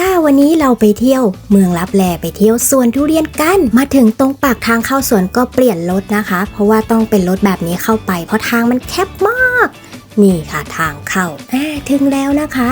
ค่ะ วันนี้เราไปเที่ยว เมืองลับแลไปเที่ยวสวนทุเรียนกัน มาถึงตรงปากทางเข้าสวนก็เปลี่ยนรถนะคะ เพราะว่าต้องเป็นรถแบบนี้เข้าไป เพราะทางมันแคบมาก นี่ค่ะทางเข้าถึงแล้วนะคะ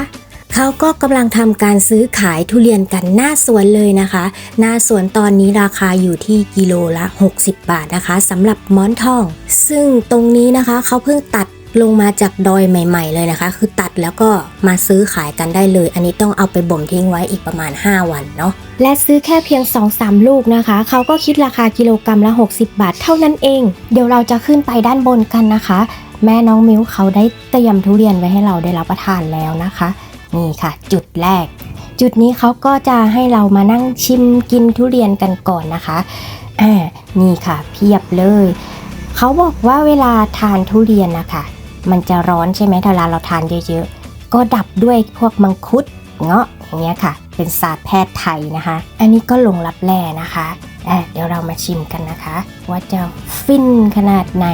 เขาก็กำลังทำการซื้อขายทุเรียนกันหน้าสวนเลยนะคะ หน้าสวนตอนนี้ราคาอยู่ที่กิโลละ 60 บาทนะคะสำหรับหมอนทอง ซึ่งตรงนี้นะคะเขาเพิ่งตัด ลงมาจากดอยใหม่ ๆ เลยนะคะ คือตัดแล้วก็มาซื้อขายกันได้เลย อันนี้ต้องเอาไปบ่มทิ้งไว้อีกประมาณ 5 วันเนาะและซื้อแค่เพียง 2-3 ลูกนะคะ เขาก็คิดราคากิโลกรัมละ 60 บาทเท่านั้นเอง เดี๋ยวเราจะขึ้นไปด้านบนกันนะคะ แม่น้องมิ้วเขาได้เตรียมทุเรียนไว้ให้เราได้รับประทานแล้วนะคะ นี่ค่ะ จุดแรก จุดนี้เขาก็จะให้เรามานั่งชิมกินทุเรียนกันก่อนนะคะอ่านี่ค่ะ เพียบเลย เขาบอกว่าเวลาทานทุเรียนนะคะ มันจะร้อนใช่ไหมเวลาเราทานเยอะๆ ก็ดับด้วยพวกมังคุดเงาะอย่างเงี้ยค่ะ เป็นศาสตร์แพทย์ไทยนะคะ อันนี้ก็หลงรับแร่นะคะเดี๋ยวเรามาชิมกันนะคะ ว่าจะฟินขนาดไหน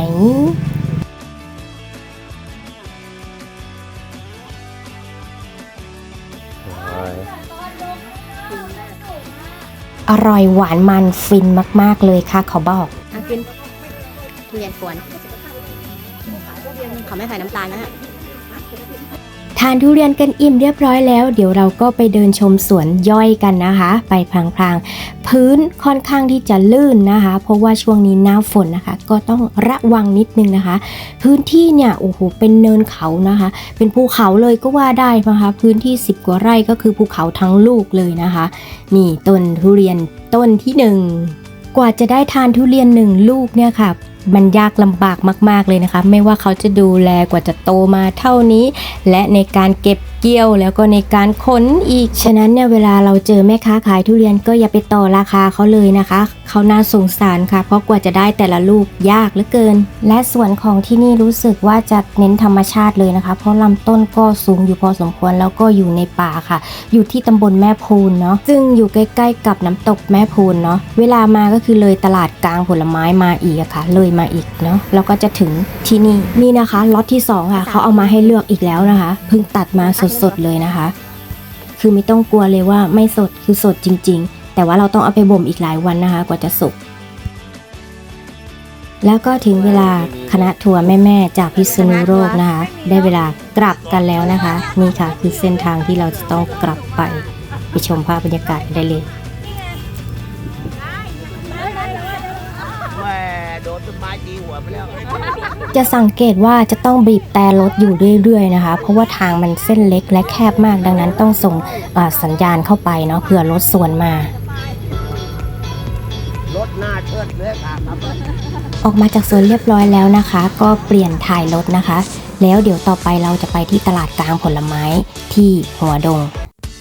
อร่อยหวานมันฟินมาก ๆ เลยค่ะ เขาบอกกินทุเรียนกวน เขาไม่ใส่น้ำตาลนะทานทุเรียนกันอิ่มเรียบร้อยแล้ว เดี๋ยวเราก็ไปเดินชมสวนย่อยกันนะคะ ไปพลางๆ พื้นค่อนข้างที่จะลื่นนะคะ เพราะว่าช่วงนี้หน้าฝนนะคะ ก็ต้องระวังนิดนึงนะคะ พื้นที่เนี่ยโอ้โหเป็นเนินเขานะคะ เป็นภูเขาเลยก็ว่าได้นะคะ พื้นที่ 10 กว่าไร่ก็คือภูเขาทั้งลูกเลยนะคะ นี่ต้นทุเรียนต้นที่หนึ่งกว่าจะได้ทานทุเรียนหนึ่งลูกเนี่ยค่ะ มันยากลำบากมาก ๆเลยนะคะ ไม่ว่าเขาจะดูแลกว่าจะโตมาเท่านี้ และในการเก็บเกี่ยวแล้วก็ในการขนอีก ฉะนั้นเนี่ยเวลาเราเจอแม่ค้าขายทุเรียนก็อย่าไปต่อราคาเขาเลยนะคะ เขาน่าสงสารค่ะ เพราะกว่าจะได้แต่ละลูกยากเหลือเกิน และส่วนของที่นี่รู้สึกว่าจะเน้นธรรมชาติเลยนะคะ เพราะลำต้นก็สูงอยู่พอสมควรแล้วก็อยู่ในป่าค่ะ อยู่ที่ตำบลแม่พูนเนาะซึ่งอยู่ใกล้ๆกับน้ำตกแม่พูนเนาะเวลามาก็คือเลยตลาดกลางผลไม้มาอีกอะค่ะ เลยมาอีกเนาะแล้วก็จะถึงที่นี่นี่นะคะล็อตที่สองค่ะเขาเอามาให้เลือกอีกแล้วนะคะเพิ่งตัดมาสดๆเลยนะคะ คือไม่ต้องกลัวเลยว่าไม่สดคือสดจริง ๆ แต่ว่าเราต้องเอาไปบ่มอีกหลายวันนะคะ กว่าจะสุกแล้วก็ถึงเวลาคณะทัวร์แม่ๆจากพิษณุโลกนะคะ ได้เวลากลับกันแล้วนะคะ นี่ค่ะคือเส้นทางที่เราจะต้องกลับไปไปชมภาพบรรยากาศได้เลยแม่โดนต้นไม้ตีหัวไปแล้ว จะสังเกตว่าจะต้องบีบแต่รถอยู่เรื่อยๆนะคะ เพราะว่าทางมันเส้นเล็กและแคบมากดังนั้นต้องส่งสัญญาณเข้าไปเนาะเผื่อรถสวนมารถหน้าเชิดเลยค่ะครับออกมาจากสวนเรียบร้อยแล้วนะคะ ก็เปลี่ยนถ่ายรถนะคะ แล้วเดี๋ยวต่อไปเราจะไปที่ตลาดกลางผลไม้ที่หัวดง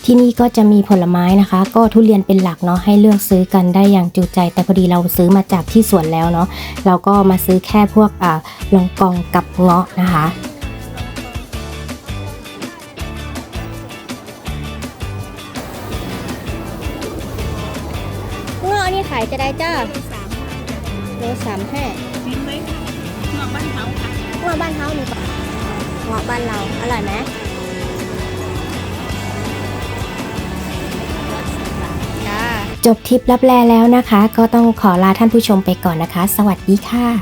ที่นี่ก็จะมีผลไม้นะคะ ก็ทุเรียนเป็นหลักเนาะให้เลือกซื้อกันได้อย่างจุใจ แต่พอดีเราซื้อมาจากที่สวนแล้วเนาะเราก็มาซื้อแค่พวกอ่าลองกองกับเงาะนะคะเงาะนี่ขายจะได้จ้าโลสามห้าเงาะบ้านเฮาเงาะบ้านเฮานี่ปะเงาะบ้านเราอร่อยไหม จบทริปรับแลแล้วนะคะ ก็ต้องขอลาท่านผู้ชมไปก่อนนะคะ สวัสดีค่ะ